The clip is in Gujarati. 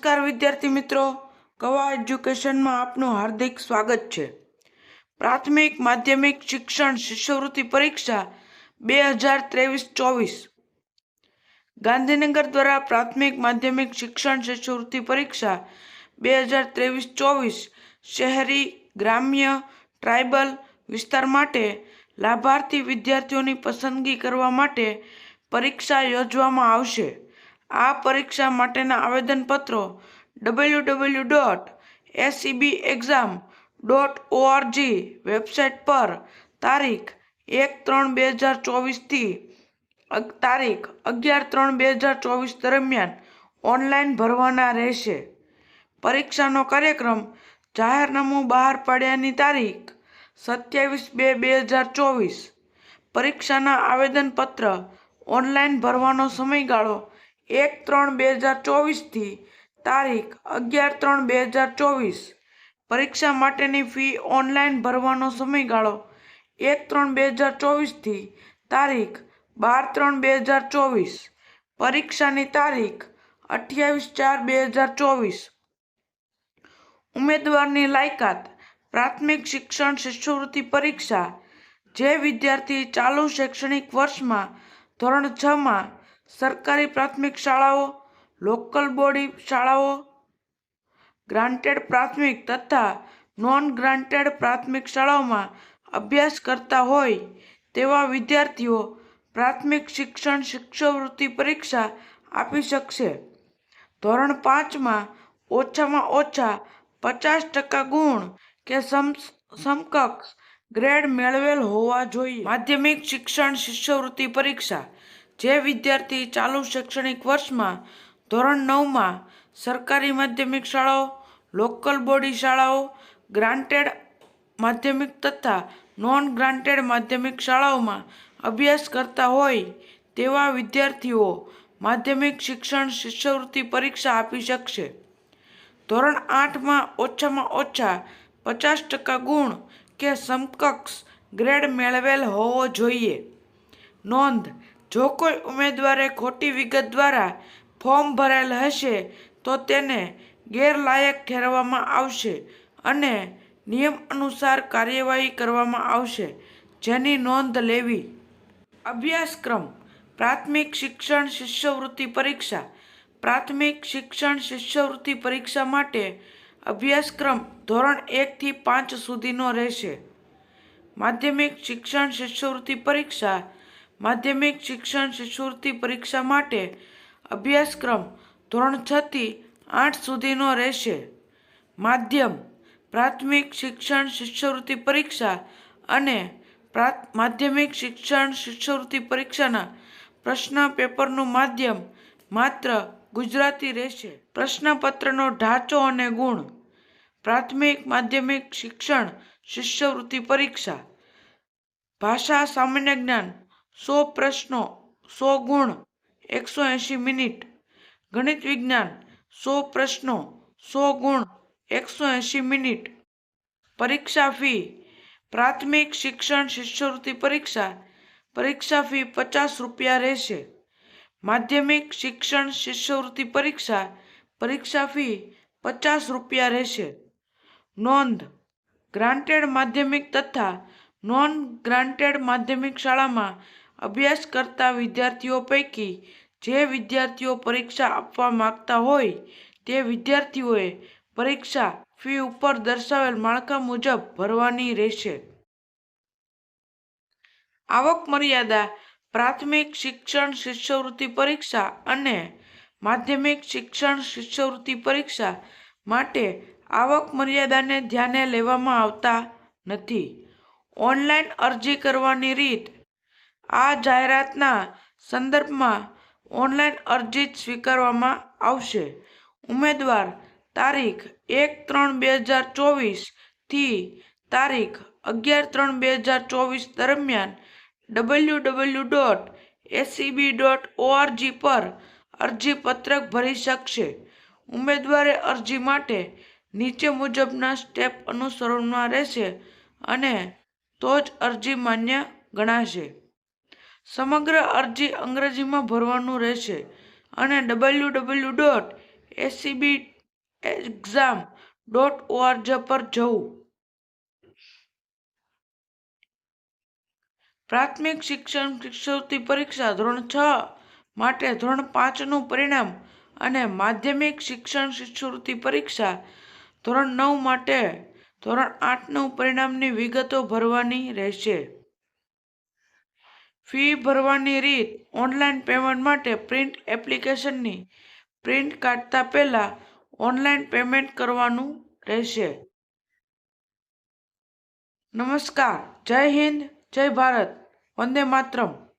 નમસ્કાર વિદ્યાર્થી મિત્રો. કવા એજ્યુકેશનમાં આપનું હાર્દિક સ્વાગત છે. પ્રાથમિક માધ્યમિક શિક્ષણ શિષ્યવૃત્તિ પરીક્ષા બે હજાર ત્રેવીસ ચોવીસ. ગાંધીનગર દ્વારા પ્રાથમિક માધ્યમિક શિક્ષણ શિષ્યવૃત્તિ પરીક્ષા બે હજાર ત્રેવીસ ચોવીસ શહેરી, ગ્રામ્ય, ટ્રાઇબલ વિસ્તાર માટે લાભાર્થી વિદ્યાર્થીઓની પસંદગી કરવા માટે પરીક્ષા યોજવામાં આવશે. આ પરીક્ષા માટેના આવેદનપત્રો W W dot SCB exam dot org website પર તારીખ એક ત્રણ બે હજાર ચોવીસથી તારીખ અગિયાર ત્રણ બે હજાર ચોવીસ દરમિયાન ઓનલાઈન ભરવાના રહેશે. પરીક્ષાનો કાર્યક્રમ જાહેરનામું બહાર પાડ્યાની તારીખ સત્યાવીસ બે બે હજાર ચોવીસ. પરીક્ષાના આવેદનપત્ર ઓનલાઈન ભરવાનો સમયગાળો એક ત્રણ બે હજાર ચોવીસથી તારીખ અગિયાર ત્રણ બે હજાર ચોવીસ. પરીક્ષા માટેની ફી ઓનલાઈન ભરવાનો સમયગાળો એક ત્રણ બે હજાર ચોવીસથી તારીખ બાર ત્રણ બે હજાર ચોવીસ. પરીક્ષાની તારીખ અઠ્યાવીસ ચાર બે હજાર ચોવીસ. ઉમેદવારની લાયકાત, પ્રાથમિક શિક્ષણ શિષ્યવૃત્તિ પરીક્ષા, જે વિદ્યાર્થી ચાલુ શૈક્ષણિક વર્ષમાં ધોરણ છમાં સરકારી પ્રાથમિક શાળાઓ લોકલ બોડી શાળાઓ ગ્રાન્ટેડ પ્રાથમિક તથા નોન ગ્રાન્ટેડ પ્રાથમિક શાળાઓમાં અભ્યાસ કરતા હોય તેવા વિદ્યાર્થીઓ પ્રાથમિક શિક્ષણ શિષ્યવૃત્તિ પરીક્ષા આપી શકશે. ધોરણ પાંચમાં ઓછામાં ઓછા પચાસ ટકા ગુણ કે સમ, સમકક્ષ ગ્રેડ મેળવેલ હોવા જોઈએ. માધ્યમિક શિક્ષણ શિષ્યવૃત્તિ પરીક્ષા જે વિદ્યાર્થી ચાલુ શૈક્ષણિક વર્ષમાં, ધોરણ નવમાં, સરકારી માધ્યમિક શાળાઓ, લોકલ બોડી શાળાઓ, ગ્રાન્ટેડ માધ્યમિક તથા નોન ગ્રાન્ટેડ માધ્યમિક શાળાઓમાં અભ્યાસ કરતા હોય તેવા વિદ્યાર્થીઓ માધ્યમિક શિક્ષણ શિષ્યવૃત્તિ પરીક્ષા આપી શકશે. ધોરણ આઠમાં ઓછામાં ઓછા પચાસ ટકા ગુણ કે સમકક્ષ ગ્રેડ મેળવેલ હોવો જોઈએ. નોંધ જો કોઈ ઉમેદવારે ખોટી વિગત દ્વારા ફોર્મ ભરેલ હશે, તો તેને ગેરલાયક ઠેરવવામાં આવશે અને નિયમ અનુસાર કાર્યવાહી કરવામાં આવશે, જેની નોંધ લેવી. અભ્યાસક્રમ, પ્રાથમિક શિક્ષણ શિષ્યવૃત્તિ પરીક્ષા. પ્રાથમિક શિક્ષણ શિષ્યવૃત્તિ પરીક્ષા માટે અભ્યાસક્રમ ધોરણ એકથી પાંચ સુધીનો રહેશે. માધ્યમિક શિક્ષણ શિષ્યવૃત્તિ પરીક્ષા માધ્યમિક શિક્ષણ શિષ્યવૃત્તિ પરીક્ષા માટે અભ્યાસક્રમ ધોરણ છથી આઠ સુધીનો રહેશે. માધ્યમ, પ્રાથમિક શિક્ષણ શિષ્યવૃત્તિ પરીક્ષા અને માધ્યમિક શિક્ષણ શિષ્યવૃત્તિ પરીક્ષાના પ્રશ્ન પેપરનું માધ્યમ માત્ર ગુજરાતી રહેશે. પ્રશ્નપત્રનો ઢાંચો અને ગુણ. પ્રાથમિક માધ્યમિક શિક્ષણ શિષ્યવૃત્તિ પરીક્ષા. ભાષા સામાન્ય જ્ઞાન સો પ્રશ્નો, સો ગુણ, એકસો એંશી મિનિટ. ગણિત વિજ્ઞાન, સો પ્રશ્નો, સો ગુણ, એકસો એંશી મિનિટ. પરીક્ષા ફી, પ્રાથમિક શિક્ષણ શિષ્યવૃત્તિ પરીક્ષા પરીક્ષા ફી પચાસ રૂપિયા રહેશે. માધ્યમિક શિક્ષણ શિષ્યવૃત્તિ પરીક્ષા પરીક્ષા ફી પચાસ રૂપિયા રહેશે. નોંધ, ગ્રાન્ટેડ માધ્યમિક તથા નોન ગ્રાન્ટેડ માધ્યમિક શાળામાં અભ્યાસ કરતા વિદ્યાર્થીઓ પૈકી જે વિદ્યાર્થીઓ પરીક્ષા આપવા માંગતા હોય, તે વિદ્યાર્થીઓએ પરીક્ષા ફી ઉપર દર્શાવેલ માળખા મુજબ ભરવાની રહેશે. આવક મર્યાદા, પ્રાથમિક શિક્ષણ શિષ્યવૃત્તિ પરીક્ષા અને માધ્યમિક શિક્ષણ શિષ્યવૃત્તિ પરીક્ષા માટે આવક મર્યાદાને ધ્યાને લેવામાં આવતા નથી. ઓનલાઈન અરજી કરવાની રીત આ જાહેરાતના સંદર્ભમાં ઓનલાઈન અરજી સ્વીકારવામાં આવશે. ઉમેદવાર તારીખ એક ત્રણ બે હજાર ચોવીસથી તારીખ અગિયાર ત્રણ બે હજાર ચોવીસ દરમિયાન W W dot ACB dot org પર અરજીપત્રક ભરી શકશે. ઉમેદવારે અરજી માટે નીચે મુજબના સ્ટેપ અનુસરણમાં રહેશે અને તો જ અરજી માન્ય ગણાશે. સમગ્ર અરજી અંગ્રેજીમાં ભરવાનું રહેશે અને W W dot ACB exam dot org પર જવું. પ્રાથમિક શિક્ષણ શિષ્યવૃત્તિ પરીક્ષા ધોરણ છ માટે ધોરણ પાંચનું પરિણામ અને માધ્યમિક શિક્ષણ શિષ્યવૃત્તિ પરીક્ષા ધોરણ નવ માટે ધોરણ આઠનું પરિણામની વિગતો ભરવાની રહેશે. ફી ભરવાની રીત ઓનલાઈન પેમેન્ટ માટે પ્રિન્ટ એપ્લિકેશનની પ્રિન્ટ કાઢતા પહેલાં ઓનલાઈન પેમેન્ટ કરવાનું રહેશે. નમસ્કાર. જય હિન્દ. જય ભારત. વંદે માતરમ.